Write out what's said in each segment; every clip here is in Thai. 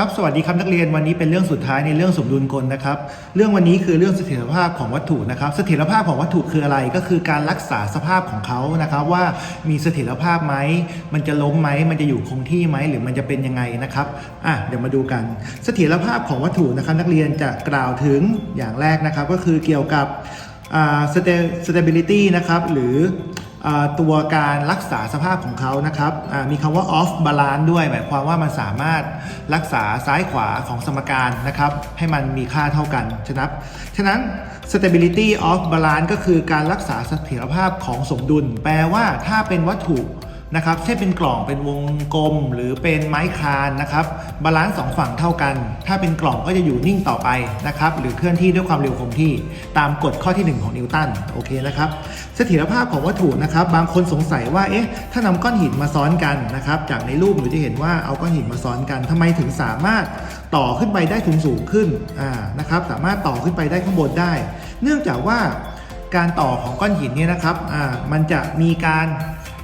ครับสวัสดีครับนักเรียนวันนี้เป็นเรื่องสุดท้ายในเรื่องสมดุลกลนะครับ เรื่องวันนี้คือเรื่องเสถียรภาพของวัตถุนะครับ เสถียรภาพของวัตถุคืออะไรก็คือการรักษาสภาพของเขานะครับ ว่ามีเสถียรภาพไหมมันจะล้มไหมมันจะอยู่คงที่ไหมหรือมันจะเป็นยังไงนะครับอะเดี๋ยวมาดูกัน เสถียรภาพของวัตถุนะครับ นักเรียนจะกล่าวถึงอย่างแรกนะครับ ก็คือเกี่ยวกับอ่า stability นะครับหรือ ตัวการรักษาสภาพของเขานะครับมีคำว่า off balance ด้วย หมายความว่ามันสามารถรักษาซ้ายขวาของสมการนะครับ ให้มันมีค่าเท่ากันฉะนั้นฉะนั้น stability of balance ก็คือการรักษาเสถียรภาพของสมดุล แปลว่าถ้าเป็นวัตถุ นะครับเช่นเป็นกล่องเป็นวงกลม หรือเป็นไม้คานนะครับบาลานซ์สองฝั่งเท่ากัน ถ้าเป็นกล่องก็จะอยู่นิ่งต่อไปนะครับหรือเคลื่อนที่ด้วยความเร็วคงที่ ตามกฎข้อที่ 1 ของนิวตันโอเคนะครับเสถียรภาพของวัตถุนะครับ บางคนสงสัยว่าเอ๊ะถ้านำก้อนหินมาซ้อนกันนะครับจากในรูปหนูจะเห็นว่าเอาก้อนหินมาซ้อนกันทำไมถึงสามารถต่อขึ้นไปได้สูงสูงขึ้นอ่านะครับสามารถต่อขึ้นไปได้ข้างบนได้ เนื่องจากว่าการต่อของก้อนหินเนี่ยนะครับอ่ามันจะมีการ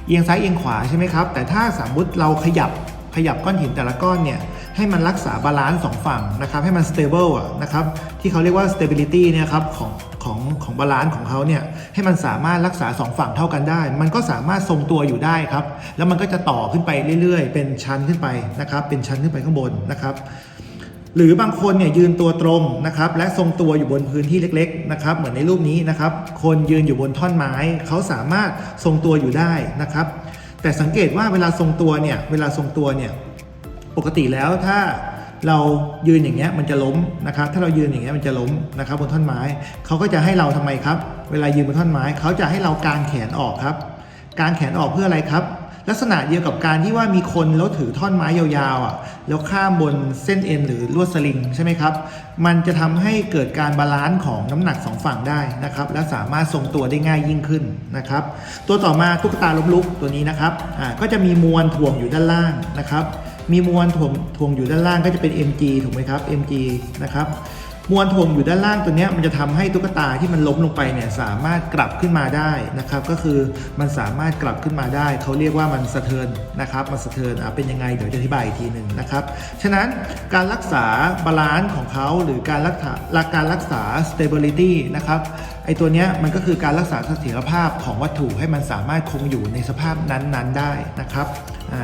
เอียงซ้ายเอียงขวาใช่ไหมครับ แต่ถ้าสมมติเราขยับขยับก้อนหินแต่ละก้อนเนี่ยให้มันรักษาบาลานซ์สองฝั่งนะครับให้มัน stable อะนะครับที่เขาเรียกว่า stability เนี่ยครับของของของบาลานซ์ของเขาเนี่ยให้มันสามารถรักษาสองฝั่งเท่ากันได้ มันก็สามารถทรงตัวอยู่ได้ครับ แล้วมันก็จะต่อขึ้นไปเรื่อยๆ เป็นชั้นขึ้นไปนะครับเป็นชั้นขึ้นไปข้างบนนะครับ หรือบางคนเนี่ยยืนตัวตรงนะครับและทรงตัวอยู่บนพื้นที่เล็กๆนะครับเหมือนในรูปนี้นะครับ คนยืนอยู่บนท่อนไม้ เขาสามารถทรงตัวอยู่ได้นะครับ แต่สังเกตว่าเวลาทรงตัวเนี่ยเวลาทรงตัวเนี่ยปกติแล้วถ้าเรายืนอย่างเงี้ยมันจะล้มนะครับ ถ้าเรายืนอย่างเงี้ยมันจะล้มนะครับบนท่อนไม้เขาก็จะให้เราทำไมครับ เวลายืนบนท่อนไม้เขาจะให้เรากางแขนออกครับ กางแขนออกเพื่ออะไรครับ ลักษณะเดียวกับการที่ว่ามีคนแล้วถือท่อนไม้ยาวๆอะแล้วข้ามบนเส้นเอ็นหรือลวดสลิงใช่ไหมครับ มันจะทำให้เกิดการบาลานซ์ของน้ำหนักสองฝั่งได้นะครับ และสามารถทรงตัวได้ง่ายยิ่งขึ้นนะครับ ตัวต่อมาตุ๊กตาล้มลุกตัวนี้นะครับอ่าก็จะมีมวลถ่วงอยู่ด้านล่างนะครับ มีมวลถ่วงถ่วงอยู่ด้านล่างก็จะเป็น mg ถูกไหมครับ mg นะครับ มวลถ่วงอยู่ด้านล่างตัวนี้มันจะทำให้ตุ๊กตาที่มันล้มลงไปเนี่ยสามารถกลับขึ้นมาได้นะครับ ก็คือมันสามารถกลับขึ้นมาได้ เขาเรียกว่ามันสะเทินนะครับ มันสะเทินอะเป็นยังไงเดี๋ยวจะอธิบายอีกทีหนึ่งนะครับ ฉะนั้นการรักษาบาลานซ์ของเขาหรือการรักษาการรักษา stability นะครับไอตัวนี้มันก็คือการรักษาเสถียรภาพของวัตถุให้มันสามารถคงอยู่ในสภาพนั้นๆได้นะครับอ่า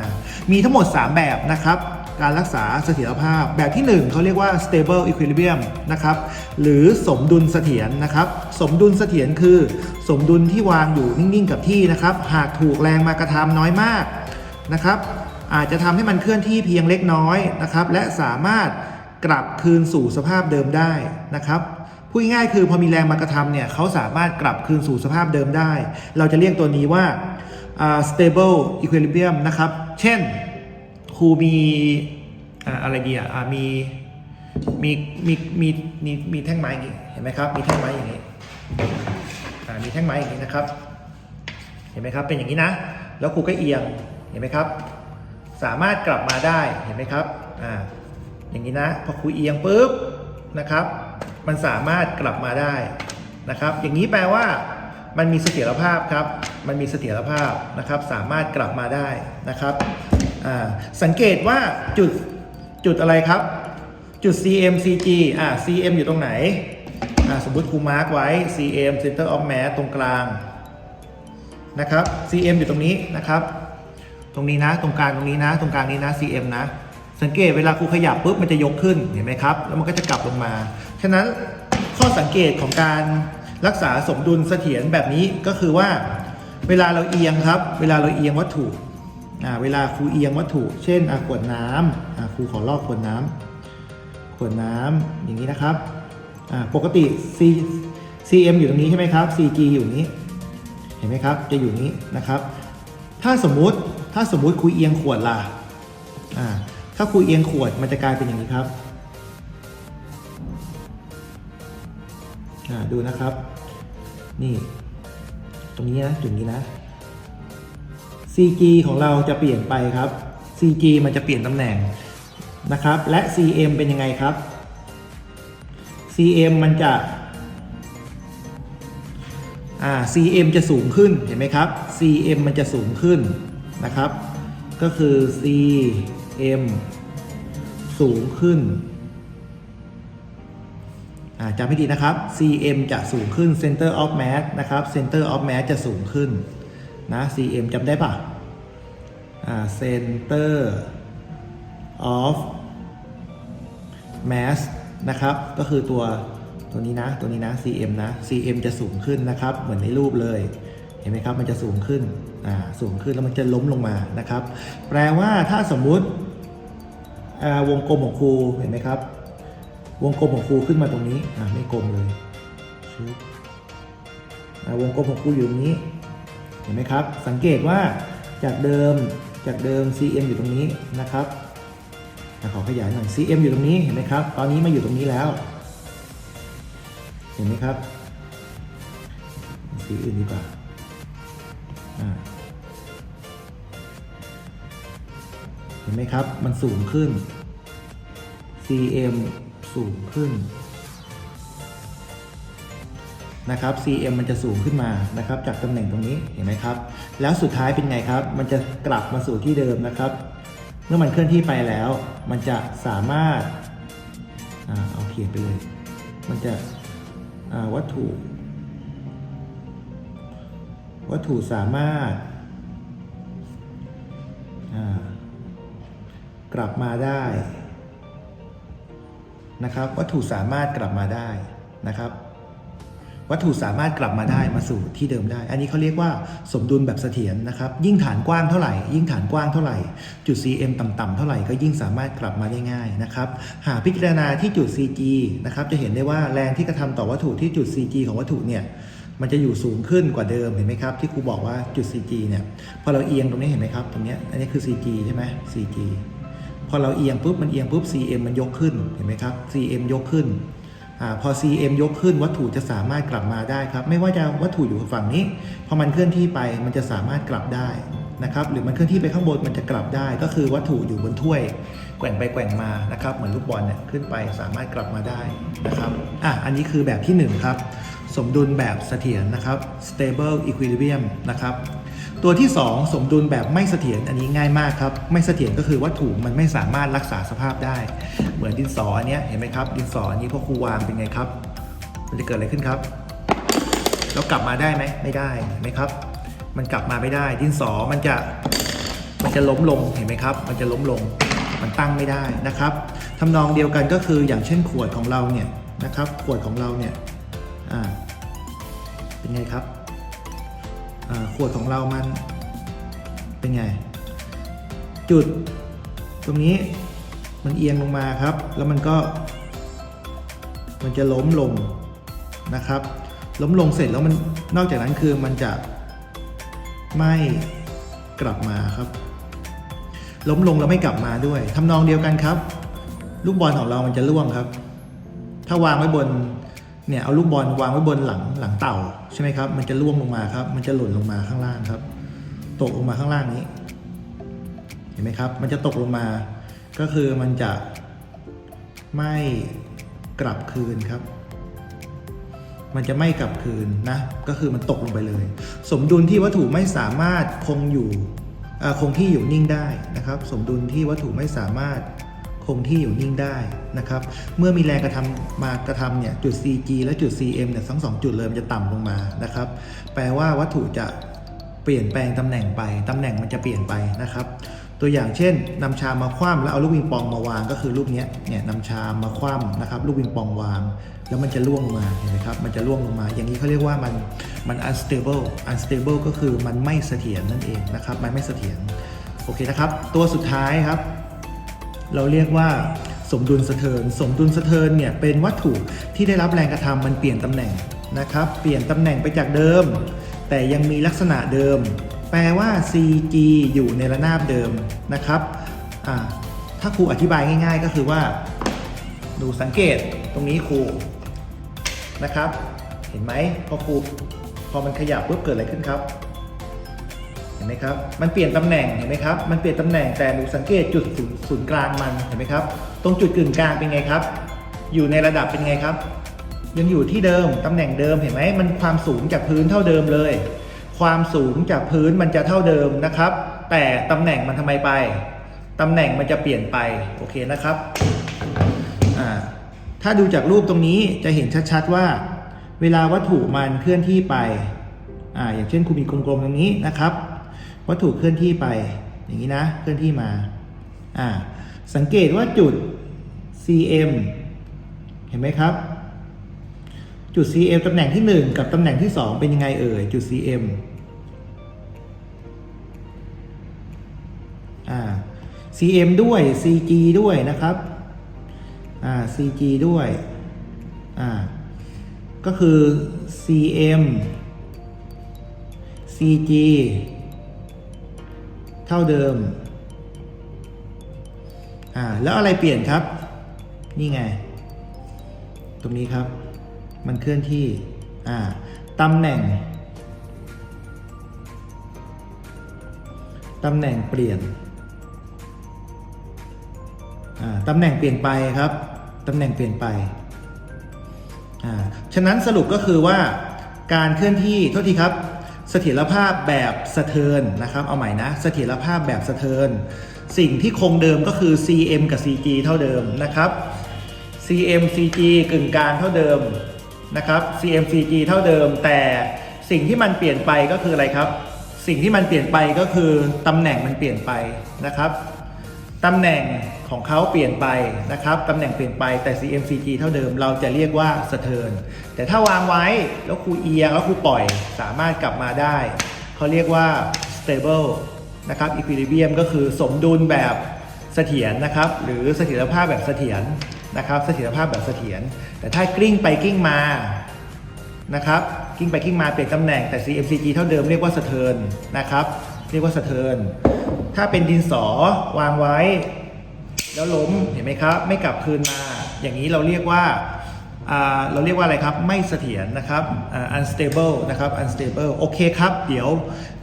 มีทั้งหมด 3 แบบนะครับ การรักษาเสถียรภาพ แบบที่ 1 เขาเรียกว่า stable equilibrium นะครับ หรือสมดุลเสถียรนะครับ สมดุลเสถียรคือ สมดุลที่วางอยู่นิ่ง ๆ กับที่นะครับ หากถูกแรงมากระทำน้อยมากนะครับ อาจจะทำให้มันเคลื่อนที่เพียงเล็กน้อยนะครับ และสามารถกลับคืนสู่สภาพเดิมได้นะครับพูดง่ายๆคือพอมีแรงมากระทำเนี่ยเขาสามารถกลับคืนสู่สภาพเดิมได้ เราจะเรียกตัวนี้ว่า stable equilibrium นะครับ เช่น ครูมีอะไรดีอะมีมีมีมีมีมีแท่งไม้อย่างนี้เห็นไหมครับ มีแท่งไม้อย่างนี้มีแท่งไม้อย่างนี้นะครับ เห็นไหมครับเป็นอย่างนี้นะ แล้วครูก็เอียงเห็นไหมครับ สามารถกลับมาได้เห็นไหมครับอ่าอย่างนี้นะพอครูเอียงปุ๊บนะครับ มันสามารถกลับมาได้นะครับ อย่างนี้แปลว่ามันมีเสถียรภาพครับ มันมีเสถียรภาพนะครับ สามารถกลับมาได้นะครับ สังเกตว่าจุดจุดอะไรครับ จุด CM CG อ่า CM อยู่ตรงไหนอ่าสมมติครูมาร์กไว้ CM Center of Mass ตรงกลางนะครับ CM อยู่ตรงนี้นะครับ ตรงนี้นะ ตรงกลางตรงนี้นะ ตรงกลางนี้นะ CM นะ สังเกตเวลาครูขยับปุ๊บมันจะยกขึ้นเห็นไหมครับ แล้วมันก็จะกลับลงมา ฉะนั้นข้อสังเกตของการรักษาสมดุลเสถียรแบบนี้ก็คือว่า เวลาเราเอียงครับ เวลาเราเอียงวัตถุ เวลาครูเอียงวัตถุ เช่นขวดน้ำครูขอลอกขวดน้ำขวดน้ำอย่างนี้นะครับปกติ C CM อยู่ตรงนี้ใช่ไหมครับ CG อยู่นี้ เห็นไหมครับ จะอยู่นี้นะครับ ถ้าสมมุติ ถ้าสมมุติคุยเอียงขวดล่ะถ้าคุยเอียงขวดมันจะกลายเป็นอย่างนี้ครับดูนะครับ นี่ ตรงนี้นะจุดนี้นะ CG ของเราจะเปลี่ยนไปครับ CG มันจะเปลี่ยนตำแหน่งนะครับ และ CM เป็นยังไงครับ CM มันจะอ่า CM จะสูงขึ้นเห็นไหมครับ CM มันจะสูงขึ้นนะครับ ก็คือ CM สูงขึ้นอ่าจำให้ดีนะครับ CM จะสูงขึ้น Center of Mass นะครับ Center of Mass จะสูงขึ้น นะ CM จำได้ปะอ่า Center of Mass นะครับ ก็คือตัวตัวนี้นะ ตัวนี้นะ CM นะ CM จะสูงขึ้นนะครับ เหมือนในรูปเลย เห็นไหมครับ มันจะสูงขึ้น อ่า สูงขึ้นแล้วมันจะล้มลงมานะครับ แปลว่าถ้าสมมุติอ่าวงกลมของครู เห็นไหมครับ วงกลมของครูขึ้นมาตรงนี้ อ่า ไม่กลมเลยอ่าวงกลมของครูอยู่ตรงนี้ เห็นไหมครับ สังเกตว่าจากเดิมจากเดิม CM อยู่ตรงนี้นะครับอะขอขยายหน่อย CM อยู่ตรงนี้เห็นไหมครับ ตอนนี้มาอยู่ตรงนี้แล้ว เห็นไหมครับ สีอื่นดีกว่าเห็นไหมครับ มันสูงขึ้น CM สูงขึ้น นะครับ CM มันจะสูงขึ้นมานะครับ จากตำแหน่งตรงนี้เห็นไหมครับ แล้วสุดท้ายเป็นไงครับ มันจะกลับมาสู่ที่เดิมนะครับ เมื่อมันเคลื่อนที่ไปแล้ว มันจะสามารถอาเอาเขียนไปเลย มันจะวัตถุ วัตถุสามารถากลับมาได้นะครับ วัตถุสามารถกลับมาได้นะครับ วัตถุสามารถกลับมาได้มาสู่ที่เดิมได้ อันนี้เขาเรียกว่าสมดุลแบบเสถียรนะครับ ยิ่งฐานกว้างเท่าไหร่ ยิ่งฐานกว้างเท่าไหร่ จุด CM ต่ำๆเท่าไหร่ก็ยิ่งสามารถกลับมาได้ง่ายนะครับ หากพิจารณาที่จุด CG นะครับ จะเห็นได้ว่าแรงที่กระทำต่อวัตถุที่จุด CG ของวัตถุเนี่ยมันจะอยู่สูงขึ้นกว่าเดิมเห็นไหมครับ ที่ครูบอกว่าจุด CG เนี่ยพอเราเอียงตรงนี้เห็นไหมครับตรงเนี้ยอันนี้คือ CG ใช่ไหม CG พอเราเอียงปุ๊บมันเอียงปุ๊บ CM มันยกขึ้นเห็นไหมครับ CM ยกขึ้น พอ CM ยกขึ้นวัตถุจะสามารถกลับมาได้ครับ ไม่ว่าจะวัตถุอยู่ฝั่งนี้ พอมันเคลื่อนที่ไปมันจะสามารถกลับได้นะครับ หรือมันเคลื่อนที่ไปข้างบนมันจะกลับได้ ก็คือวัตถุอยู่บนถ้วย แกว่งไปแกว่งมานะครับ เหมือนลูกบอลเนี่ยขึ้นไปสามารถกลับมาได้นะครับ อะ อันนี้คือแบบที่หนึ่งครับ สมดุลแบบเสถียรนะครับ stable equilibrium นะครับ ตัวที่ 2 สมดุลแบบไม่เสถียรอันนี้ง่ายมากครับ ไม่เสถียรก็คือวัตถุมันไม่สามารถรักษาสภาพได้ เหมือนดินสออันเนี้ยเห็นไหมครับ ดินสออันนี้พอครูวางเป็นไงครับ มันจะเกิดอะไรขึ้นครับ แล้วกลับมาได้ไหมไม่ได้เห็นไหมครับ มันกลับมาไม่ได้ ดินสอมันจะมันจะล้มลงเห็นไหมครับ มันจะล้มลงมันตั้งไม่ได้นะครับทำนองเดียวกันก็คืออย่างเช่นขวดของเราเนี่ยนะครับขวดของเราเนี่ยอ่าเป็นไงครับ ขวดของเรามันเป็นไง จุดตรงนี้มันเอียงลงมาครับ แล้วมันก็ มันจะล้มลงนะครับ ล้มลงเสร็จแล้วมันนอกจากนั้นคือมันจะไม่กลับมาครับ ล้มลงแล้วไม่กลับมาด้วยทำนองเดียวกันครับ ลูกบอลของเรามันจะล่วงครับ ถ้าวางไว้บน เนี่ยเอาลูกบอลวางไว้บนหลังหลังเต่าใช่ไหมครับ มันจะล่วงลงมาครับ มันจะหล่นลงมาข้างล่างครับ ตกลงมาข้างล่างนี้ เห็นไหมครับ มันจะตกลงมา ก็คือมันจะไม่กลับคืนครับ มันจะไม่กลับคืนนะ ก็คือมันตกลงไปเลย สมดุลที่วัตถุไม่สามารถคงอยู่คงที่อยู่นิ่งได้นะครับ สมดุลที่วัตถุไม่สามารถ คงที่อยู่นิ่งได้นะครับ เมื่อมีแรงกระทำมากระทำเนี่ยจุด CG และจุด CM เนี่ยทั้งสองจุดเลยมันจะต่ำลงมานะครับ แปลว่าวัตถุจะเปลี่ยนแปลงตำแหน่งไป ตำแหน่งมันจะเปลี่ยนไปนะครับ ตัวอย่างเช่นนำชามมาคว่ำแล้วเอาลูกวิงปองมาวางก็คือรูปเนี้ยเนี่ยนำชามมาคว่ำนะครับ ลูกวิงปองวาง แล้วมันจะล่วงลงมาเห็นไหมครับ มันจะล่วงลงมา อย่างนี้เขาเรียกว่ามันมัน unstable unstable ก็คือมันไม่เสถียรนั่นเองนะครับ มันไม่เสถียรโอเคนะครับ ตัวสุดท้ายครับ เราเรียกว่าสมดุลสะเทิน สมดุลสะเทินเนี่ยเป็นวัตถุที่ได้รับแรงกระทำมันเปลี่ยนตำแหน่งนะครับ เปลี่ยนตำแหน่งไปจากเดิม แต่ยังมีลักษณะเดิม แปลว่า CG อยู่ในระนาบเดิมนะครับ ถ้าครูอธิบายง่าย ๆ ก็คือว่า ดูสังเกตตรงนี้ครูนะครับ เห็นไหมพอครูพอมันขยับปุ๊บเกิดอะไรขึ้นครับ ห็นไหมครับ มันเปลี่ยนตำแหน่งเห็นไหมครับ มันเปลี่ยนตำแหน่งแต่หนูสังเกตจุดศูนย์กลางมันเห็นไหมครับ ตรงจุดกึ่งกลางเป็นไงครับ อยู่ในระดับเป็นไงครับ ยังอยู่ที่เดิมตำแหน่งเดิมเห็นไหมมันความสูงจากพื้นเท่าเดิมเลย ความสูงจากพื้นมันจะเท่าเดิมนะครับ แต่ตำแหน่งมันทำไมไปตำแหน่งมันจะเปลี่ยนไปโอเคนะครับถ้าดูจากรูปตรงนี้จะเห็นชัดๆว่า เวลาวัตถุมันเคลื่อนที่ไปออย่างเช่นครูมีกลมๆตรงนี้นะครับ วัตถุเคลื่อนที่ไป อย่างนี้นะเคลื่อนที่มาอ่าสังเกตว่าจุด cm เห็นไหมครับ จุด cm ตำแหน่งที่ 1 กับตำแหน่งที่ 2 เป็นยังไงเอ่ย จุด cm อ่า cm ด้วย cg ด้วยนะครับอ่า cg ด้วยอ่าก็คือ cm cg ท่าเดิม อ่า แล้วอะไรเปลี่ยนครับ นี่ไง ตรงนี้ครับ มันเคลื่อนที่ อ่าตำแหน่งตำแหน่งเปลี่ยน อ่า ตำแหน่งเปลี่ยนไปครับ ตำแหน่งเปลี่ยนไป อ่า ฉะนั้นสรุปก็คือว่าการเคลื่อนที่ โทษทีครับ เสถียรภาพแบบสะเทินนะครับเอาใหม่นะเสถียรภาพแบบสะเทินสิ่งที่คงเดิมก็คือ cm กับ cg เท่าเดิมนะครับ cm cg กึ่งกลางเท่าเดิมนะครับ cm cg เท่าเดิม แต่สิ่งที่มันเปลี่ยนไปก็คืออะไรครับ สิ่งที่มันเปลี่ยนไปก็คือตำแหน่งมันเปลี่ยนไปนะครับ ตำแหน่งของเขาเปลี่ยนไปนะครับตำแหน่งเปลี่ยนไปแต่ cm cg เท่าเดิมเราจะเรียกว่าสะเทินแต่ถ้าวางไว้แล้วครูเอียงแล้วครูปล่อยสามารถกลับมาได้ เขาเรียกว่า stable นะครับ equilibrium ก็คือสมดุลแบบเสถียรนะครับ หรือเสถียรภาพแบบเสถียรนะครับ เสถียรภาพแบบเสถียรแต่ถ้ากลิ้งไปกลิ้งมานะครับ กลิ้งไปกลิ้งมาเปลี่ยนตำแหน่งแต่ CMCG เท่าเดิมเรียกว่าสะเทินนะครับ เรียกว่าสะเทิน ถ้าเป็นดินสอวางไว้ แล้วล้มเห็นไหมครับ ไม่กลับคืนมา อย่างนี้เราเรียกว่าเราเรียกว่าอะไรครับ ไม่เสถียรนะครับ unstable นะครับ unstable โอเคครับ เดี๋ยว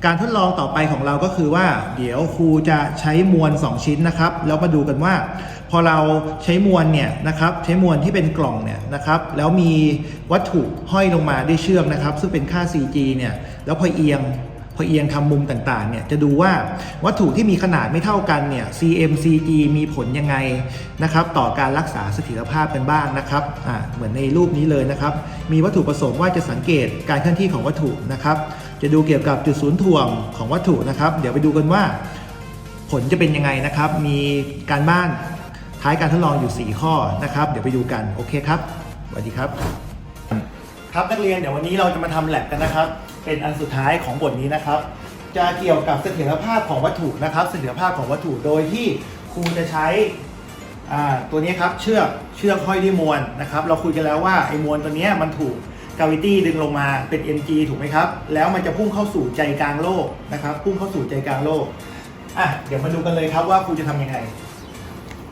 การทดลองต่อไปของเราก็คือว่า เดี๋ยวครูจะใช้มวล 2 ชิ้นนะครับ แล้วมาดูกันว่า พอเราใช้มวลเนี่ยนะครับ ใช้มวลที่เป็นกล่องเนี่ยนะครับ แล้วมีวัตถุห้อยลงมาด้วยเชือกนะครับ ซึ่งเป็นค่า CG เนี่ย แล้วพอเอียง พอเอียงทำมุมต่างๆเนี่ยจะดูว่าวัตถุที่มีขนาดไม่เท่ากันเนี่ย CMCG มีผลยังไงนะครับต่อการรักษาเสถียรภาพกันบ้างนะครับอ่าเหมือนในรูปนี้เลยนะครับ มีวัตถุประสงค์ว่าจะสังเกตการเคลื่อนที่ของวัตถุนะครับ จะดูเกี่ยวกับจุดศูนย์ถ่วงของวัตถุนะครับ เดี๋ยวไปดูกันว่า ผลจะเป็นยังไงนะครับ มีการบ้านท้ายการทดลองอยู่ 4 ข้อนะครับ เดี๋ยวไปดูกันโอเคครับสวัสดีครับ ครับนักเรียนเดี๋ยววันนี้เราจะมาทำแลบกันนะครับ เป็นอันสุดท้ายของบทนี้นะครับ จะเกี่ยวกับเสถียรภาพของวัตถุนะครับ เสถียรภาพของวัตถุโดยที่ครูจะใช้ตัวนี้ครับเชือกเชือกห้อยด้วยมวลนะครับ เราคุยกันแล้วว่าไอ้มวลตัวนี้มันถูกกาวิตี้ดึงลงมาเป็น mg ถูกไหมครับ แล้วมันจะพุ่งเข้าสู่ใจกลางโลกนะครับ พุ่งเข้าสู่ใจกลางโลกอะเดี๋ยวมาดูกันเลยครับว่าครูจะทำยังไง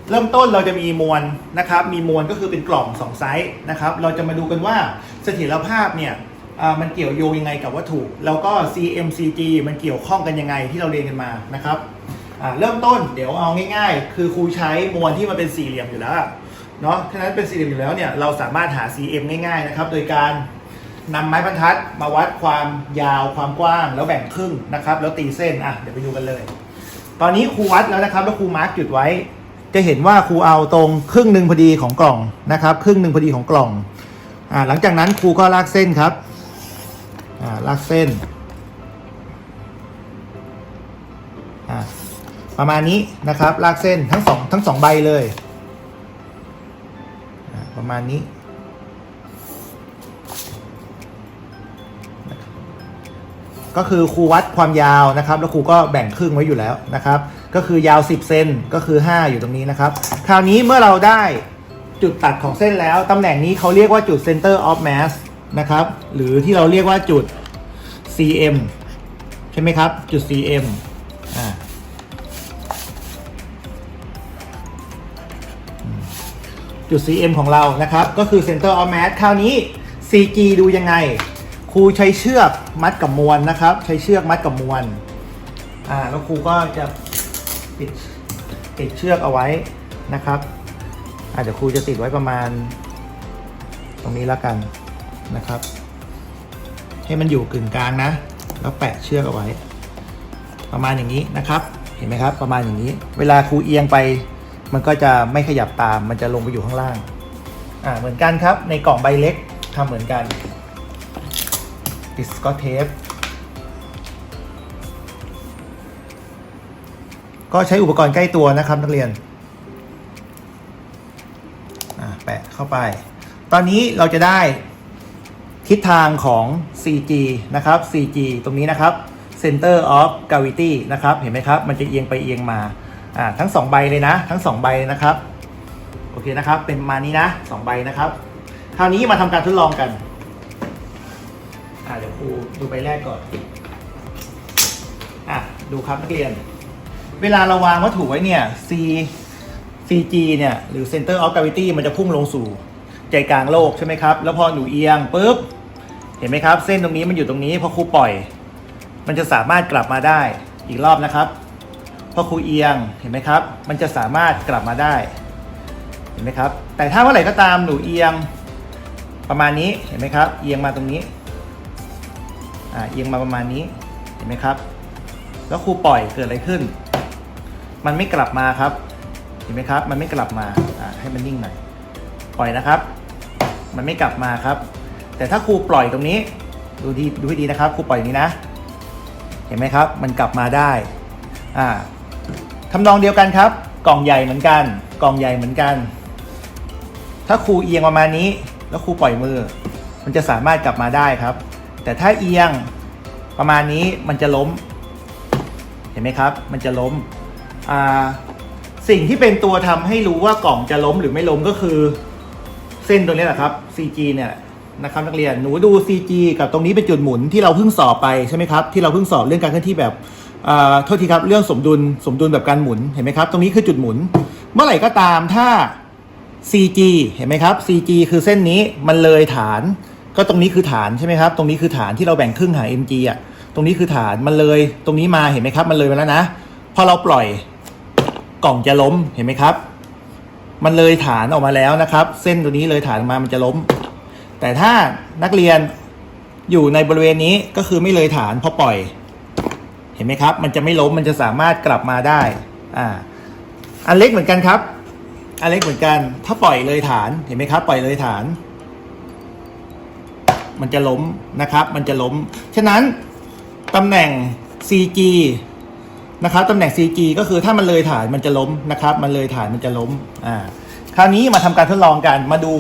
เริ่มต้นเราจะมีมวลนะครับ มีมวลก็คือเป็นกล่อง2ไซส์นะครับ เราจะมาดูกันว่าเสถียรภาพเนี่ยมันเกี่ยวโยงยังไงกับวัตถุ แล้วก็ CMCG มันเกี่ยวข้องกันยังไงที่เราเรียนกันมานะครับเริ่มต้นเดี๋ยวเอาง่าย ๆ คือครูใช้มวลที่มันเป็นสี่เหลี่ยมอยู่แล้วเนาะฉะนั้นเป็นสี่เหลี่ยมอยู่แล้วเนี่ยเราสามารถหา CM ง่ายๆนะครับ โดยการนำไม้บรรทัดมาวัดความยาวความกว้าง แล้วแบ่งครึ่งนะครับ แล้วตีเส้นอะเดี๋ยวไปดูกันเลย ตอนนี้ครูวัดแล้วนะครับ แล้วครูมาร์กจุดไว้ จะเห็นว่าครูเอาตรงครึ่งหนึ่งพอดีของกล่องนะครับ ครึ่งหนึ่งพอดีของกล่องอ่าหลังจากนั้นครูก็ลากเส้นครับอ่าลากเส้นอ่าประมาณนี้นะครับ ลากเส้นทั้งสองทั้งสองใบเลยประมาณนี้ก็คือครูวัดความยาวนะครับ แล้วครูก็แบ่งครึ่งไว้อยู่แล้วนะครับ ก็คือยาว 10 เซนก็คือ 5 อยู่ตรงนี้นะครับ คราวนี้เมื่อเราได้จุดตัดของเส้นแล้ว ตำแหน่งนี้เขาเรียกว่าจุด center of mass นะครับ หรือที่เราเรียกว่าจุด cm ใช่ไหมครับ จุด cm อ่าอืมจุด cm ของเรานะครับ ก็คือ center of mass คราวนี้ cg ดูยังไง ครูใช้เชือกมัดกับมวลนะครับ ใช้เชือกมัดกับมวลอ่าแล้วครูก็จะ ปิดปิดเชือกเอาไว้นะครับอาจจะครูจะติดไว้ประมาณ ตรงนี้แล้วกันนะครับ ให้มันอยู่กึ่งกลางนะ แล้วแปะเชือกเอาไว้ ประมาณอย่างนี้นะครับ เห็นไหมครับ ประมาณอย่างนี้ เวลาครูเอียงไป มันก็จะไม่ขยับตาม มันจะลงไปอยู่ข้างล่างอ่าเหมือนกันครับ ในกล่องใบเล็กทำเหมือนกันติดสกอตเทป ก็ใช้อุปกรณ์ใกล้ตัวนะครับนักเรียนแปะเข้าไป ตอนนี้เราจะได้ทิศทางของ CG นะครับ CG ตรงนี้นะครับ Center of Gravity นะครับ เห็นไหมครับ มันจะเอียงไปเอียงมา อ่า ทั้ง 2 ใบเลยนะ ทั้ง 2 ใบนะครับ โอเคนะครับ เป็นมานี้นะ 2 ใบนะครับ คราวนี้มาทำการทดลองกัน อ่า เดี๋ยวครูดูใบแรกก่อน อะดูครับนักเรียน เวลาเราวางวัตถุไว้เนี่ย C CG เนี่ยหรือ Center of Gravity มันจะพุ่งลงสู่ใจกลางโลกใช่ไหมครับ แล้วพอหนูเอียงปุ๊บ เห็นไหมครับ เส้นตรงนี้มันอยู่ตรงนี้พอครูปล่อย มันจะสามารถกลับมาได้อีกรอบนะครับ พอครูเอียงเห็นไหมครับ มันจะสามารถกลับมาได้ เห็นไหมครับ แต่ถ้าเมื่อไหร่ก็ตามหนูเอียงประมาณนี้เห็นไหมครับ เอียงมาตรงนี้อ่าเอียงมาประมาณนี้เห็นไหมครับ แล้วครูปล่อยเกิดอะไรขึ้น มันไม่กลับมาครับ เห็นไหมครับ มันไม่กลับมาให้มันนิ่งหน่อย ปล่อยนะครับ มันไม่กลับมาครับ แต่ถ้าครูปล่อยตรงนี้ ดูดีดูให้ดีนะครับ ครูปล่อยนี้นะ เห็นไหมครับ มันกลับมาได้ อ่าทำนองเดียวกันครับ กล่องใหญ่เหมือนกัน กล่องใหญ่เหมือนกัน ถ้าครูเอียงประมาณนี้ แล้วครูปล่อยมือ มันจะสามารถกลับมาได้ครับ แต่ถ้าเอียงประมาณนี้มันจะล้ม เห็นไหมครับ มันจะล้ม สิ่งที่เป็นตัวทำให้รู้ว่ากล่องจะล้มหรือไม่ล้มก็คือ เส้นตัวนี้แหละครับ CG เนี่ยนะครับนักเรียนหนูดู CG กับตรงนี้เป็นจุดหมุนที่เราเพิ่งสอบไปใช่ไหมครับที่เราเพิ่งสอบเรื่องการเคลื่อนที่แบบอ่าโทษทีครับเรื่องสมดุลสมดุลแบบการหมุนเห็นไหมครับ ตรงนี้คือจุดหมุน เมื่อไหร่ก็ตามถ้า CG เห็นไหมครับ CG คือเส้นนี้มันเลยฐาน ก็ตรงนี้คือฐานใช่ไหมครับ ตรงนี้คือฐานที่เราแบ่งครึ่งหา mg อะตรงนี้คือฐานมันเลยตรงนี้มาเห็นไหมครับ มันเลยมาแล้วนะ พอเราปล่อย กล่องจะล้มเห็นไหมครับ มันเลยฐานออกมาแล้วนะครับ เส้นตัวนี้เลยฐานมามันจะล้ม แต่ถ้านักเรียนอยู่ในบริเวณนี้ก็คือไม่เลยฐานพอปล่อย เห็นไหมครับ มันจะไม่ล้มมันจะสามารถกลับมาได้อ่าอันเล็กเหมือนกันครับอันเล็กเหมือนกัน ถ้าปล่อยเลยฐานเห็นไหมครับ ปล่อยเลยฐาน มันจะล้มนะครับ มันจะล้ม ฉะนั้นตำแหน่ง CG นะครับตำแหน่ง CG ก็คือถ้ามันเลยฐานมันจะล้มนะครับ มันเลยฐานมันจะล้มอ่าคราวนี้มาทำการทดลองกันมาดู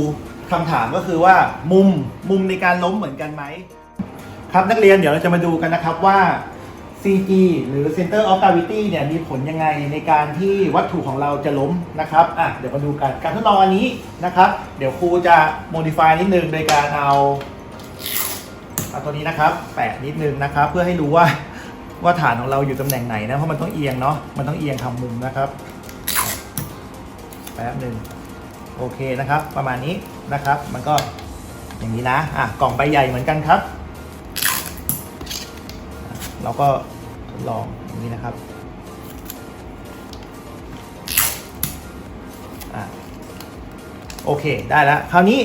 คำถามก็คือว่ามุมมุมในการล้มเหมือนกันไหมครับนักเรียนเดี๋ยวเราจะมาดูกันนะครับว่า CG หรือ Center of Gravity เนี่ยมีผลยังไงในการที่วัตถุของเราจะล้มนะครับอะเดี๋ยวมาดูกันการทดลองอันนี้นะครับ เดี๋ยวครูจะ modify นิดนึงโดยการเอาเอาตัวนี้นะครับ แปะนิดนึงนะครับ เพื่อให้รู้ว่า ว่าฐานของเราอยู่ตำแหน่งไหนนะเพราะมันต้องเอียงเนาะมันต้องเอียงทำมุมนะครับแป๊บหนึ่งโอเคนะครับ ประมาณนี้นะครับ มันก็อย่างนี้นะอะกล่องใบใหญ่เหมือนกันครับ เราก็ทดลองอย่างนี้นะครับอะโอเคได้แล้วคราวนี้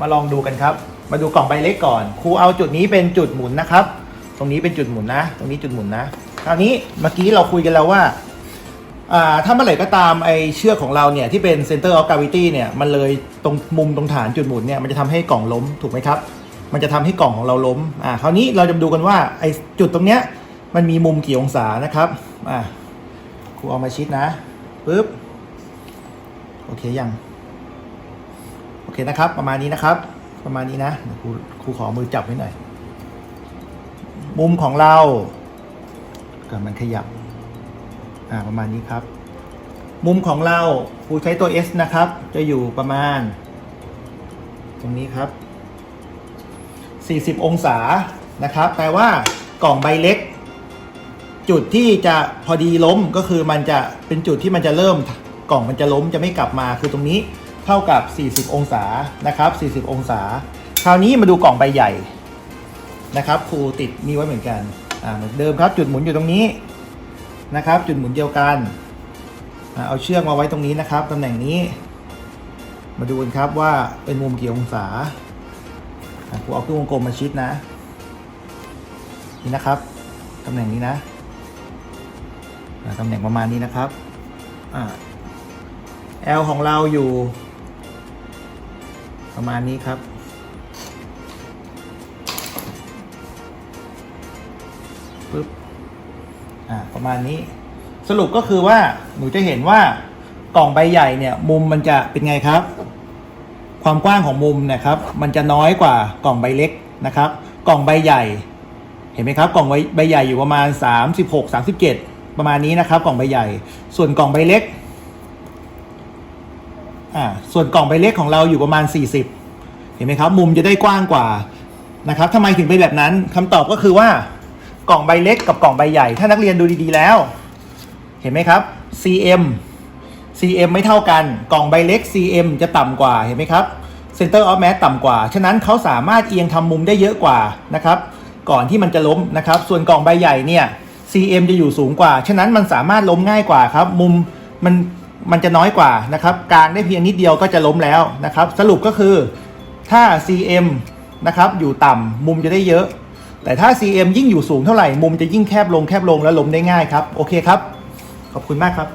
มาลองดูกันครับ มาดูกล่องใบเล็กก่อนครูเอาจุดนี้เป็นจุดหมุนนะครับ ตรงนี้เป็นจุดหมุนนะ ตรงนี้จุดหมุนนะคราวนี้เมื่อกี้เราคุยกันแล้วว่าอ่าถ้าเมื่อไหร่ก็ตามไอเชือกของเราเนี่ยที่เป็น center of gravity เนี่ยมันเลยตรงมุมตรงฐานจุดหมุนเนี่ยมันจะทำให้กล่องล้มถูกไหมครับ มันจะทำให้กล่องของเราล้มอ่าคราวนี้เราจะดูกันว่าไอจุดตรงเนี้ยมันมีมุมกี่องศานะครับอ่าครูเอามาชิดนะปึ๊บโอเคยังโอเคนะครับ ประมาณนี้นะครับ ประมาณนี้นะครูครูขอมือจับไว้หน่อย มุมของเราเกิดมันขยับอ่าประมาณนี้ครับ มุมของเราครูใช้ตัว S นะครับ จะอยู่ประมาณ ตรงนี้ครับ 40 องศานะครับ แปลว่ากล่องใบเล็ก จุดที่จะพอดีล้มก็คือมันจะเป็นจุดที่มันจะเริ่มกล่องมันจะล้มจะไม่กลับมาคือตรงนี้เท่ากับ 40 องศานะครับ 40 องศา คราวนี้มาดูกล่องใบใหญ่ นะครับครูติดนี่ไว้เหมือนกันอ่าเหมือนเดิมครับ จุดหมุนอยู่ตรงนี้นะครับ จุดหมุนเดียวกันอเอาเชือกมาไว้ตรงนี้นะครับตำแหน่งนี้ มาดูกันครับว่าเป็นมุมกี่องศาอะผมเอาเครื่องวงกลมมาชิดนะ นี่นะครับตำแหน่งนี้นะตำแหน่งประมาณนี้นะครับอ L ของเราอยู่ ประมาณนี้ครับ ปึ๊บอ่าประมาณนี้ สรุปก็คือว่าหนูจะเห็นว่ากล่องใบใหญ่เนี่ย มุมมันจะเป็นไงครับ ความกว้างของมุมนะครับ มันจะน้อยกว่ากล่องใบเล็กนะครับ กล่องใบใหญ่ เห็นไหมครับ กล่องใบใบใหญ่อยู่ประมาณ 36 37 ประมาณนี้นะครับ กล่องใบใหญ่ ส่วนกล่องใบเล็กอ่าส่วนกล่องใบเล็กของเราอยู่ประมาณ 40 เห็นไหมครับ มุมจะได้กว้างกว่านะครับทำไมถึงเป็นแบบนั้นคำตอบก็คือว่า กล่องใบเล็กกับกล่องใบใหญ่ ถ้านักเรียนดูดีๆแล้ว เห็นไหมครับ CM CM ไม่เท่ากัน กล่องใบเล็ก CM จะต่ำกว่าเห็นไหมครับ Center of Mass ต่ำกว่า ฉะนั้นเขาสามารถเอียงทำมุมได้เยอะกว่านะครับ ก่อนที่มันจะล้มนะครับ ส่วนกล่องใบใหญ่เนี่ย CM จะอยู่สูงกว่า ฉะนั้นมันสามารถล้มง่ายกว่าครับ มุมมันมันจะน้อยกว่านะครับ กลางได้เพียงนิดเดียวก็จะล้มแล้วนะครับ สรุปก็คือถ้า CM นะครับอยู่ต่ำมุมจะได้เยอะ แต่ถ้า CM ยิ่งอยู่สูงเท่าไหร่มุมจะยิ่งแคบลงแคบลงและล้มได้ง่ายครับ โอเคครับ ขอบคุณมากครับ